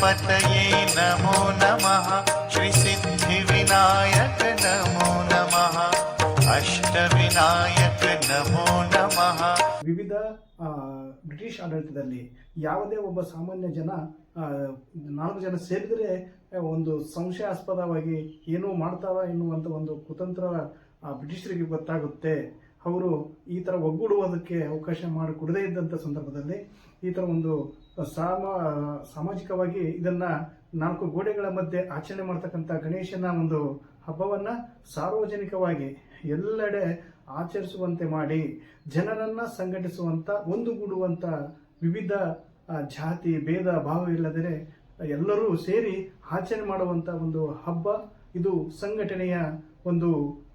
गणपतये नमो नमः श्रीसिद्धिविनायक नमो नमः अष्टविनायक नमो नमः ವಿವಿಧ ಆ, ಬ್ರಿಟಿಷ್ ಆಡಳಿತದಲ್ಲಿ ಯಾವುದೇ ಒಬ್ಬ ಸಾಮಾನ್ಯ ಜನ ಆ, ನಾಲ್ಕು ಜನ ಸೇರಿದರೆ ಒಂದು ಸಂಶಯಾಸ್ಪದವಾಗಿ ಏನೋ ಮಾಡ್ತಾರ ಎನ್ನುವಂಥ ಒಂದು ಕುತಂತ್ರ ಆ, ಬ್ರಿಟಿಷರಿಗೆ ಗೊತ್ತಾಗುತ್ತೆ ಅವರು ಈ ಥರ ಒಗ್ಗೂಡುವುದಕ್ಕೆ ಅವಕಾಶ ಮಾಡಿಕೊಡದೇ ಇದ್ದಂಥ ಸಂದರ್ಭದಲ್ಲಿ ಈ ಥರ ಒಂದು ಸಾಮ, ಸಾಮಾಜಿಕವಾಗಿ ಇದನ್ನ ನಾಲ್ಕು ಗೋಡೆಗಳ ಮಧ್ಯೆ ಆಚರಣೆ ಮಾಡ್ತಕ್ಕಂಥ ಗಣೇಶನ ಒಂದು ಹಬ್ಬವನ್ನು ಸಾರ್ವಜನಿಕವಾಗಿ ಎಲ್ಲೆಡೆ ಆಚರಿಸುವಂತೆ ಮಾಡಿ, ಜನರನ್ನ ಸಂಘಟಿಸುವಂಥ ಒಂದುಗೂಡುವಂಥ ವಿವಿಧ ಜಾತಿ, ಭೇದ, ಭಾವ ಇಲ್ಲದರೆ ಎಲ್ಲರೂ ಸೇರಿ ಆಚರಣೆ ಮಾಡುವಂಥ ಒಂದು ಹಬ್ಬ. ಇದು ಸಂಘಟನೆಯ ಒಂದು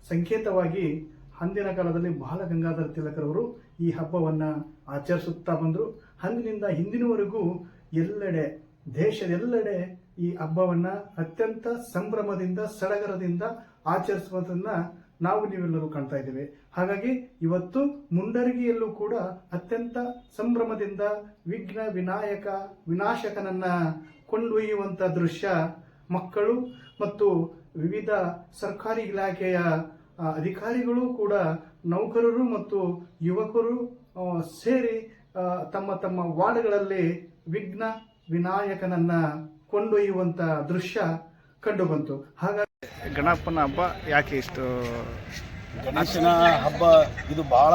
ಸಂಕೇತವಾಗಿ ಅಂದಿನ ಕಾಲದಲ್ಲಿ ಬಾಲಗಂಗಾಧರ ತಿಲಕರವರು ಈ ಹಬ್ಬವನ್ನು ಆಚರಿಸುತ್ತಾ ಬಂದರು. ಅಂದಿನಿಂದ ಹಿಂದಿನವರೆಗೂ ಎಲ್ಲೆಡೆ, ದೇಶದೆಲ್ಲೆಡೆ ಈ ಹಬ್ಬವನ್ನು ಅತ್ಯಂತ ಸಂಭ್ರಮದಿಂದ, ಸಡಗರದಿಂದ ಆಚರಿಸುವುದನ್ನ ನಾವು ನೀವೆಲ್ಲರೂ ಕಾಣ್ತಾ ಇದ್ದೇವೆ. ಹಾಗಾಗಿ ಇವತ್ತು ಮುಂಡರಗಿಯಲ್ಲೂ ಕೂಡ ಅತ್ಯಂತ ಸಂಭ್ರಮದಿಂದ ವಿಘ್ನ ವಿನಾಯಕ, ವಿನಾಶಕನನ್ನ ಕೊಂಡೊಯ್ಯುವಂತ ದೃಶ್ಯ ಮಕ್ಕಳು ಮತ್ತು ವಿವಿಧ ಸರ್ಕಾರಿ ಇಲಾಖೆಯ ಅಧಿಕಾರಿಗಳು ಕೂಡ ನೌಕರರು ಮತ್ತು ಯುವಕರು ಸೇರಿ ತಮ್ಮ ತಮ್ಮ ವಾರ್ಡ್ಗಳಲ್ಲಿ ವಿಘ್ನ ವಿನಾಯಕನನ್ನ ಕೊಂಡೊಯ್ಯುವಂತ ದೃಶ್ಯ ಕಂಡುಬಂತು. ಹಾಗಾಗಿ ಗಣಪನ ಹಬ್ಬ ಯಾಕೆ ಇಷ್ಟು ಗಣೇಶನ ಹಬ್ಬ ಇದು ಬಹಳ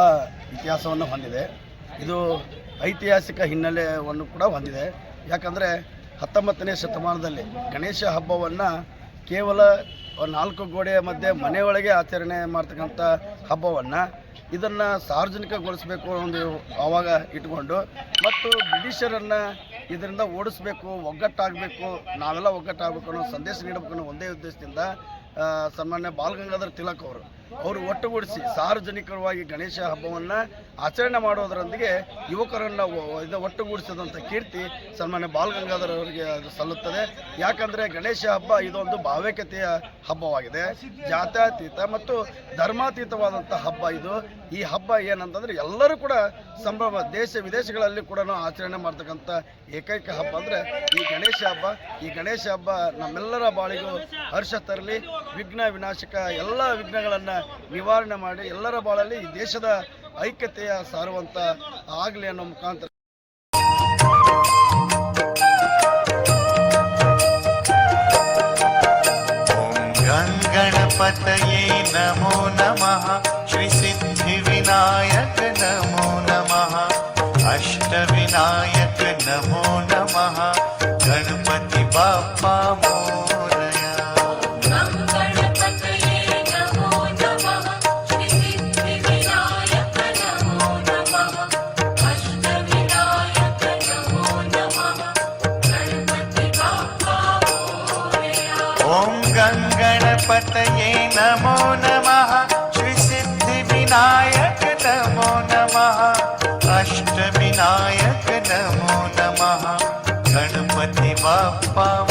ಇತಿಹಾಸವನ್ನು ಹೊಂದಿದೆ. ಇದು ಐತಿಹಾಸಿಕ ಹಿನ್ನೆಲೆಯನ್ನು ಕೂಡ ಹೊಂದಿದೆ. ಯಾಕಂದರೆ ಹತ್ತೊಂಬತ್ತನೇ ಶತಮಾನದಲ್ಲಿ ಗಣೇಶ ಹಬ್ಬವನ್ನು ಕೇವಲ ನಾಲ್ಕು ಗೋಡೆಯ ಮಧ್ಯೆ ಮನೆಯೊಳಗೆ ಆಚರಣೆ ಮಾಡ್ತಕ್ಕಂಥ ಹಬ್ಬವನ್ನು ಇದನ್ನು ಸಾರ್ವಜನಿಕಗೊಳಿಸಬೇಕು ಒಂದು ಆವಾಗ ಇಟ್ಕೊಂಡು ಮತ್ತು ಬ್ರಿಟಿಷರನ್ನು ಇದರಿಂದ ಓಡಿಸ್ಬೇಕು, ಒಗ್ಗಟ್ಟಾಗಬೇಕು, ನಾವೆಲ್ಲ ಒಗ್ಗಟ್ಟಾಗಬೇಕು ಅನ್ನೋ ಸಂದೇಶ ನೀಡಬೇಕು ಅನ್ನೋ ಒಂದೇ ಉದ್ದೇಶದಿಂದ ಸನ್ಮಾನ್ಯ ಬಾಲಗಂಗಾಧರ್ ತಿಲಕ್ ಅವರು ಅವರು ಒಟ್ಟುಗೂಡಿಸಿ ಸಾರ್ವಜನಿಕವಾಗಿ ಗಣೇಶ ಹಬ್ಬವನ್ನು ಆಚರಣೆ ಮಾಡೋದರೊಂದಿಗೆ ಯುವಕರನ್ನು ಇದು ಒಟ್ಟುಗೂಡಿಸಿದಂಥ ಕೀರ್ತಿ ಸನ್ಮಾನ್ಯ ಬಾಲಗಂಗಾಧರ ಅವರಿಗೆ ಅದು ಸಲ್ಲುತ್ತದೆ. ಯಾಕಂದರೆ ಗಣೇಶ ಹಬ್ಬ ಇದೊಂದು ಭಾವೈಕ್ಯತೆಯ ಹಬ್ಬವಾಗಿದೆ. ಜಾತ್ಯಾತೀತ ಮತ್ತು ಧರ್ಮಾತೀತವಾದಂಥ ಹಬ್ಬ ಇದು. ಈ ಹಬ್ಬ ಏನಂತಂದ್ರೆ ಎಲ್ಲರೂ ಕೂಡ ಸಂಭ್ರಮ, ದೇಶ ವಿದೇಶಗಳಲ್ಲಿ ಕೂಡ ಆಚರಣೆ ಮಾಡ್ತಕ್ಕಂಥ ಏಕೈಕ ಹಬ್ಬ ಅಂದರೆ ಈ ಗಣೇಶ ಹಬ್ಬ. ಈ ಗಣೇಶ ಹಬ್ಬ ನಮ್ಮೆಲ್ಲರ ಬಾಳಿಗೂ ಹರ್ಷ ತರಲಿ. ವಿಘ್ನ ವಿನಾಶಕ ಎಲ್ಲ ವಿಘ್ನಗಳನ್ನು ನಿವಾರಣೆ ಮಾಡಿ ಎಲ್ಲರ ಬಾಳಲ್ಲಿ ಈ ದೇಶದ ಐಕ್ಯತೆಯ ಸಾರುವಂತ ಆಗಲಿ ಅನ್ನೋ ಮುಖಾಂತರ. ಗಣಪತಯೇ ನಮೋ ನಮಃ. ಶ್ರೀ ಸಿದ್ಧಿ ವಿನಾಯಕ ನಮೋ ನಮಃ. ಅಷ್ಟ ವಿನಾಯಕ ನಮೋ ॐ गङ्गणपतये नमो नमः। श्रीसिद्धिविनायक नमो नमः। अष्टविनायक नमो नमः। गणपति बाप्पा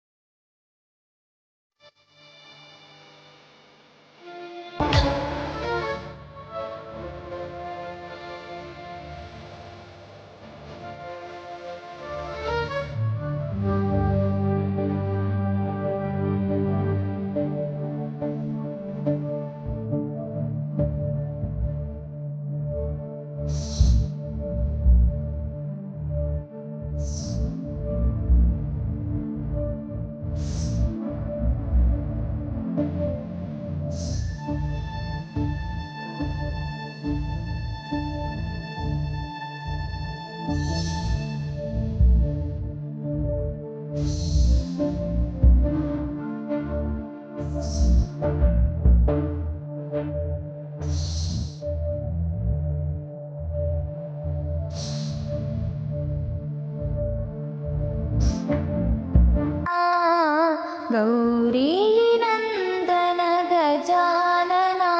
गौरीनन्दन गजानना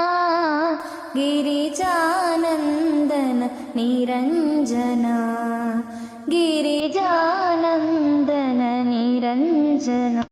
गिरिजानन्दन निरञ्जना गिरिजानन्दन निरञ्जना